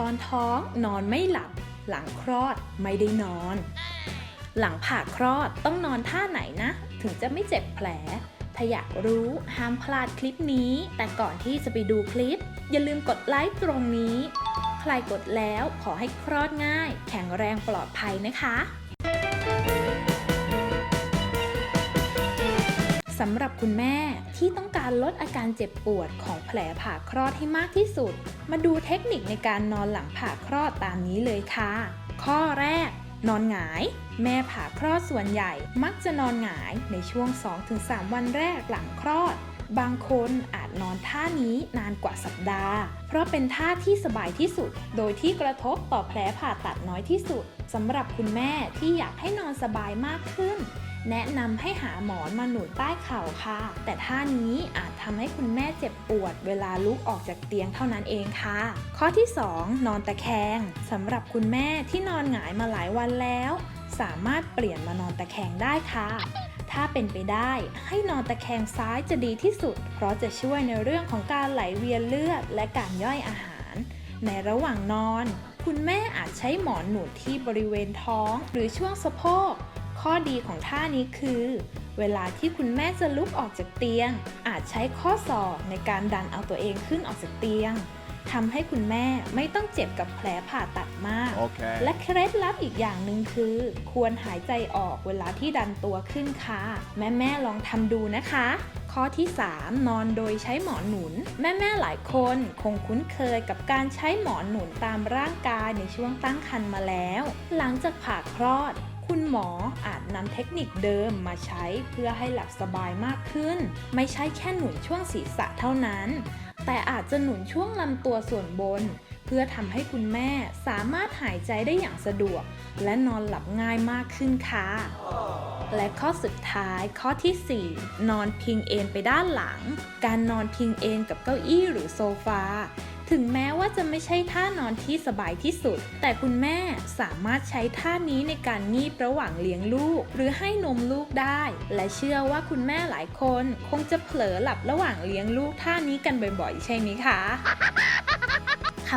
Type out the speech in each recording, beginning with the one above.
ตอนท้องนอนไม่หลับ หลังคลอดไม่ได้นอน หลังผ่าคลอดต้องนอนท่าไหนนะ ถึงจะไม่เจ็บแผล ถ้าอยากรู้ห้ามพลาดคลิปนี้ แต่ก่อนที่จะไปดูคลิป อย่าลืมกดไลค์ตรงนี้ ใครกดแล้วขอให้คลอดง่าย แข็งแรงปลอดภัยนะคะ สำหรับคุณแม่ที่ต้องการลดอาการเจ็บปวดของแผลผ่าคลอดให้มากที่สุด มาดูเทคนิคในการนอนหลังผ่าคลอดตามนี้เลยค่ะ ข้อแรก นอนหงาย แม่ผ่าคลอดส่วนใหญ่ มักจะนอนหงายในช่วง 2-3 วันแรกหลังคลอด บางคนอาจนอนท่านี้นานกว่าสัปดาห์ เพราะเป็นท่าที่สบายที่สุด โดยที่กระทบต่อแผลผ่าตัดน้อยที่สุดสำหรับคุณแม่ที่อยากให้นอนสบายมากขึ้น แนะนำให้หาหมอนมาหนุนใต้เข่าค่ะ แต่ท่านี้อาจทำให้คุณแม่เจ็บปวด เวลาลุกออกจากเตียงเท่านั้นเองค่ะ ข้อที่ 2 นอนตะแคงสำหรับคุณแม่ที่นอนหงายมาหลายวันแล้ว สามารถเปลี่ยนมานอนตะแคงได้ค่ะถ้าเป็นไปได้ให้นอนตะแคงซ้ายจะดีที่สุด เพราะจะช่วยในเรื่องของการไหลเวียนเลือดและการย่อยอาหาร ในระหว่างนอน คุณแม่อาจใช้หมอนหนุนที่บริเวณท้อง หรือช่วงสะโพก ข้อดีของท่านี้คือ เวลาที่คุณแม่จะลุกออกจากเตียง อาจใช้ข้อศอกในการดันเอาตัวเองขึ้นออกจากเตียงทำให้คุณแม่ไม่ต้องเจ็บกับแผลผ่าตัดมาก Okay. และเคล็ดลับอีกอย่างหนึ่งคือ ควรหายใจออกเวลาที่ดันตัวขึ้นค่ะ แม่แม่ๆลองทำดูนะคะ ข้อที่ 3 นอนโดยใช้หมอนหนุน แม่แม่ๆหลายคนคงคุ้นเคยกับการใช้หมอนหนุนตามร่างกายในช่วงตั้งครรภ์มาแล้ว หลังจากผ่าคลอด คุณหมออาจนำเทคนิคเดิมมาใช้เพื่อให้หลับสบายมากขึ้น ไม่ใช่แค่หนุนช่วงศีรษะเท่านั้น แต่อาจจะหนุนช่วงลำตัวส่วนบน เพื่อทำให้คุณแม่สามารถหายใจได้อย่างสะดวก และนอนหลับง่ายมากขึ้นค่ะ และข้อสุดท้ายข้อทีสี่4 นอนพิงเอนไปด้านหลัง การนอนพิงเอนกับเก้าอี้หรือโซฟา ถึงแม้ว่าจะไม่ใช่ท่านอนที่สบายที่สุด แต่คุณแม่สามารถใช้ท่านี้ในการงีบระหว่างเลี้ยงลูก หรือให้นมลูกได้ และเชื่อว่าคุณแม่หลายคน คงจะเผลอหลับระหว่างเลี้ยงลูกท่านี้กันบ่อยๆ ใช่ไหมคะ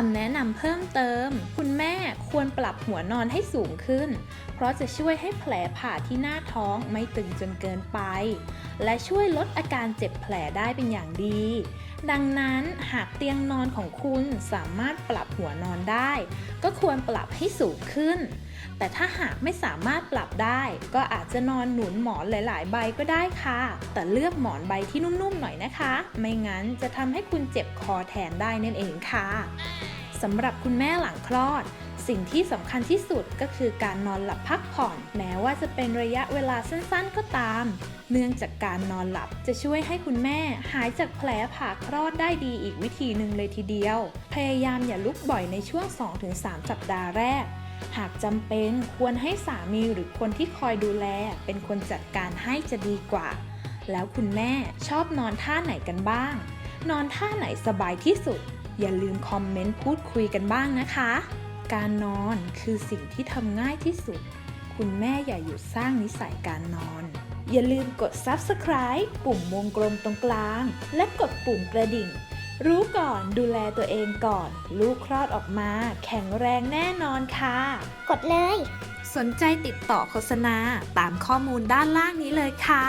คำแนะนำเพิ่มเติม คุณแม่ควรปรับหัวนอนให้สูงขึ้น เพราะจะช่วยให้แผลผ่าที่หน้าท้องไม่ตึงจนเกินไป และช่วยลดอาการเจ็บแผลได้เป็นอย่างดี ดังนั้นหากเตียงนอนของคุณสามารถปรับหัวนอนได้ ก็ควรปรับให้สูงขึ้น แต่ถ้าหากไม่สามารถปรับได้ ก็อาจจะนอนหนุนหมอนหลาย ๆ ใบก็ได้ค่ะ แต่เลือกหมอนใบที่นุ่ม ๆ หน่อยนะคะ ไม่งั้นจะทำให้คุณเจ็บคอแทนได้นั่นเองค่ะสำหรับคุณแม่หลังคลอดสิ่งที่สำคัญที่สุดก็คือการนอนหลับพักผ่อน แม้ว่าจะเป็นระยะเวลาสั้นๆก็ตาม เนื่องจากการนอนหลับจะช่วยให้คุณแม่หายจากแผลผ่าคลอดได้ดีอีกวิธีหนึ่งเลยทีเดียว พยายามอย่าลุกบ่อยในช่วง 2-3 สัปดาห์แรก หากจำเป็นควรให้สามีหรือคนที่คอยดูแล เป็นคนจัดการให้จะดีกว่า แล้วคุณแม่ชอบนอนท่าไหนกันบ้าง นอนท่าไหนสบายที่สุด อย่าลืมคอมเมนต์พูดคุยกันบ้างนะคะ การนอนคือสิ่งที่ทำง่ายที่สุด คุณแม่อย่าหยุดสร้างนิสัยการนอน อย่าลืมกด subscribe ปุ่มวงกลมตรงกลาง และกดปุ่มกระดิ่ง รู้ก่อนดูแลตัวเองก่อน ลูกคลอดออกมา แข็งแรงแน่นอนค่ะ กดเลย สนใจติดต่อโฆษณาตามข้อมูลด้านล่างนี้เลยค่ะ